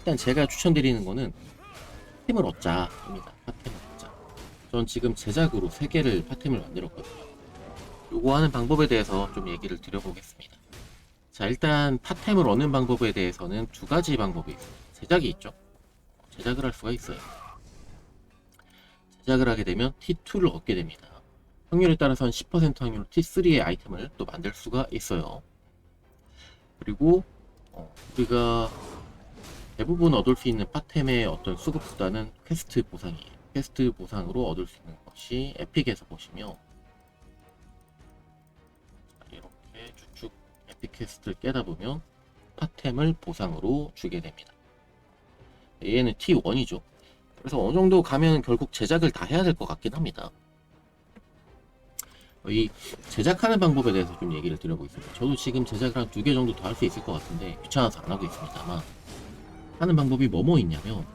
일단 제가 추천드리는 거는 템을 얻자입니다. 파템을 얻자. 전 지금 제작으로 3개를 파템을 만들었거든요. 요거 하는 방법에 대해서 좀 얘기를 드려보겠습니다. 자, 일단 파템을 얻는 방법에 대해서는 두 가지 방법이 있습니다. 제작이 있죠. 제작을 할 수가 있어요. 제작을 하게 되면 T2를 얻게 됩니다. 확률에 따라서는 10% 확률로 T3의 아이템을 또 만들 수가 있어요. 그리고 어, 우리가 대부분 얻을 수 있는 파템의 어떤 수급 수단은 퀘스트 보상이에요. 퀘스트 보상으로 얻을 수 있는 것이 에픽에서 보시면 자, 이렇게 쭉쭉 에픽 퀘스트를 깨다 보면 파템을 보상으로 주게 됩니다. 얘는 T1이죠. 그래서 어느 정도 가면 결국 제작을 다 해야 될 것 같긴 합니다. 이 제작하는 방법에 대해서 좀 얘기를 드려보겠습니다. 저도 지금 제작을 한 두 개 정도 더 할 수 있을 것 같은데 귀찮아서 안 하고 있습니다만 하는 방법이 뭐뭐 있냐면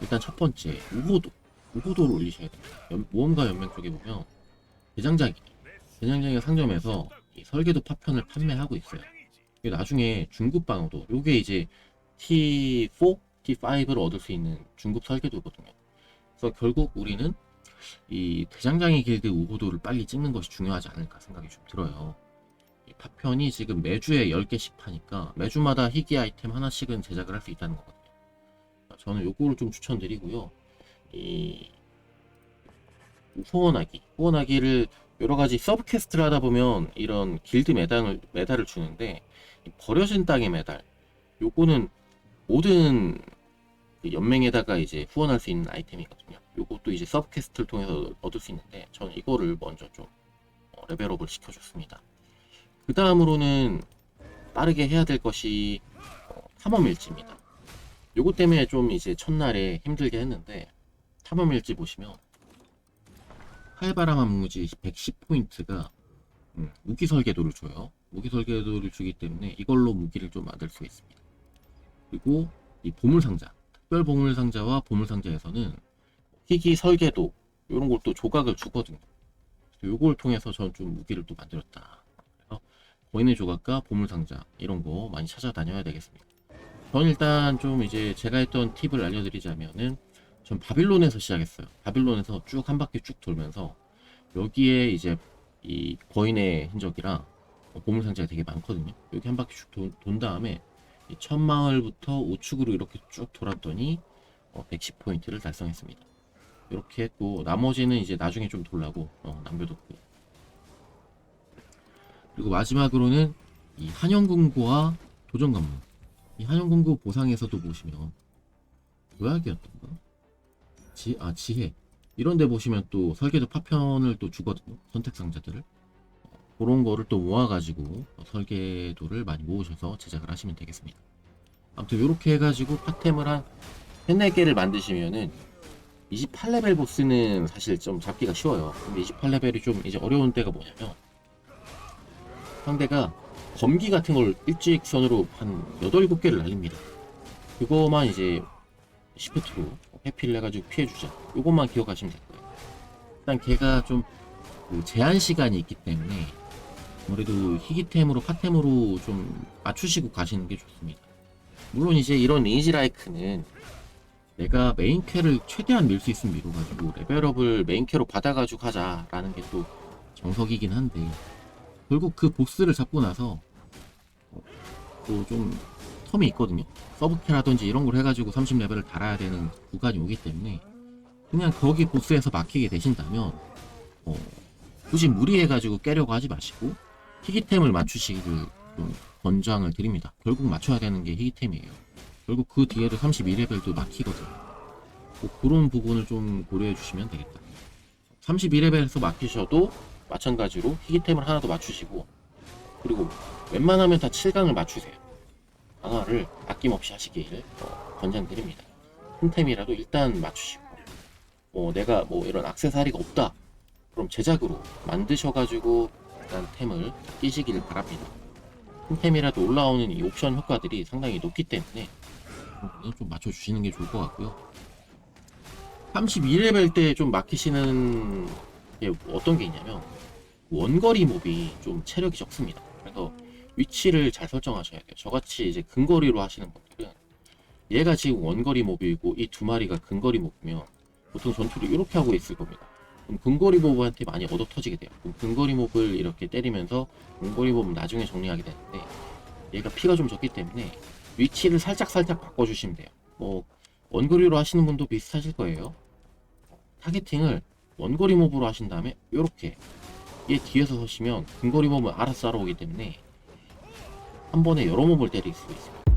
일단 첫 번째 우호도 우호도를 올리셔야 됩니다. 연- 모험가 연맹 쪽에 보면 대장장이 대장장이가 상점에서 이 설계도 파편을 판매하고 있어요. 나중에 중급 방어도 요게 이제 T4, T5를 얻을 수 있는 중급 설계도거든요. 그래서 결국 우리는 이 대장장이 길드 우호도를 빨리 찍는 것이 중요하지 않을까 생각이 좀 들어요. 이 파편이 지금 매주에 10개씩 파니까 매주마다 희귀 아이템 하나씩은 제작을 할 수 있다는 거거든요. 저는 요거를 좀 추천드리고요. 이 후원하기, 후원하기를 여러 가지 서브 퀘스트를 하다 보면 이런 길드 메달을, 메달을 주는데 이 버려진 땅의 메달 요거는 모든 그 연맹에다가 이제 후원할 수 있는 아이템이거든요. 요것도 이제 서브 퀘스트를 통해서 얻을 수 있는데 저는 이거를 먼저 좀 어, 레벨업을 시켜줬습니다. 그 다음으로는 빠르게 해야 될 것이 어, 탐험일지입니다. 요것 때문에 좀 이제 첫날에 힘들게 했는데 탐험일지 보시면 칼바람한 무지 110포인트가 음, 무기 설계도를 줘요. 무기 설계도를 주기 때문에 이걸로 무기를 좀 만들 수가 있습니다. 그리고 이 보물상자 특별 보물상자와 보물상자에서는 희귀 설계도 이런 걸 또 조각을 주거든요. 요걸 통해서 저는 좀 무기를 또 만들었다. 그래서 거인의 조각과 보물상자 이런 거 많이 찾아다녀야 되겠습니다. 저는 일단 좀 이제 제가 했던 팁을 알려드리자면은 전 바빌론에서 시작했어요. 바빌론에서 쭉 한 바퀴 쭉 돌면서 여기에 이제 이 거인의 흔적이랑 보물상자가 되게 많거든요. 여기 한 바퀴 쭉돈 다음에 이 천마을부터 우측으로 이렇게 쭉 돌았더니 110포인트를 달성했습니다. 이렇게 했고 나머지는 이제 나중에 좀 돌라고 어, 남겨뒀고요. 그리고 마지막으로는 이 한영궁고와 도전관문 이 한영궁고 보상에서도 보시면 요약이었던가? 지, 아 지혜 이런 데 보시면 또 설계도 파편을 또 주거든요. 선택 상자들을 그런 거를 또 모아가지고 설계도를 많이 모으셔서 제작을 하시면 되겠습니다. 아무튼 이렇게 해가지고 파템을 한 3, 4개를 만드시면은 28레벨 보스는 사실 좀 잡기가 쉬워요. 근데 28레벨이 좀 이제 어려운 때가 뭐냐면 상대가 검기 같은 걸 일직선으로 한 8, 7개를 날립니다. 그거만 이제 시프트로 회피를 해가지고 피해주자. 요것만 기억하시면 될 거예요. 일단 걔가 좀 그 제한 시간이 있기 때문에 아무래도 희귀템으로 파템으로 좀 맞추시고 가시는 게 좋습니다. 물론 이제 이런 리니지라이크는 내가 메인 캐를 최대한 밀 수 있으면 밀어가지고 레벨업을 메인 캐로 받아가지고 하자라는 게 또 정석이긴 한데 결국 그 보스를 잡고 나서 또좀 텀이 있거든요. 서브캐라든지 이런 걸 해가지고 30레벨을 달아야 되는 구간이 오기 때문에 그냥 거기 보스에서 막히게 되신다면 어, 굳이 무리해가지고 깨려고 하지 마시고 희귀템을 맞추시기를 좀 권장을 드립니다. 결국 맞춰야 되는 게 희귀템이에요. 결국 그 뒤에도 32레벨도 막히거든요. 뭐 그런 부분을 좀 고려해 주시면 되겠다. 32레벨에서 막히셔도 마찬가지로 희귀템을 하나 더 맞추시고 그리고 웬만하면 다 7강을 맞추세요. 강화를 아낌없이 하시길 어, 권장드립니다. 큰 템이라도 일단 맞추시고 뭐 내가 뭐 이런 악세사리가 없다 그럼 제작으로 만드셔가지고 일단 템을 끼시길 바랍니다. 큰 템이라도 올라오는 이 옵션 효과들이 상당히 높기 때문에 좀 맞춰주시는 게 좋을 것 같고요. 32레벨 때 좀 막히시는 게 어떤 게 있냐면 원거리 몹이 좀 체력이 적습니다. 위치를 잘 설정하셔야 돼요. 저같이 이제 근거리로 하시는 분들은 얘가 지금 원거리 몹이고 이 두 마리가 근거리 몹이면 보통 전투를 이렇게 하고 있을 겁니다. 그럼 근거리 몹한테 많이 얻어 터지게 돼요. 그럼 근거리 몹을 이렇게 때리면서 원거리 몹은 나중에 정리하게 되는데 얘가 피가 좀 적기 때문에 위치를 살짝 살짝 바꿔주시면 돼요. 뭐 원거리로 하시는 분도 비슷하실 거예요. 타겟팅을 원거리 몹으로 하신 다음에 이렇게 얘 뒤에서 서시면 근거리 몹은 알아서 따라오기 때문에 한 번에 여러 몹을 때릴 수 있어요.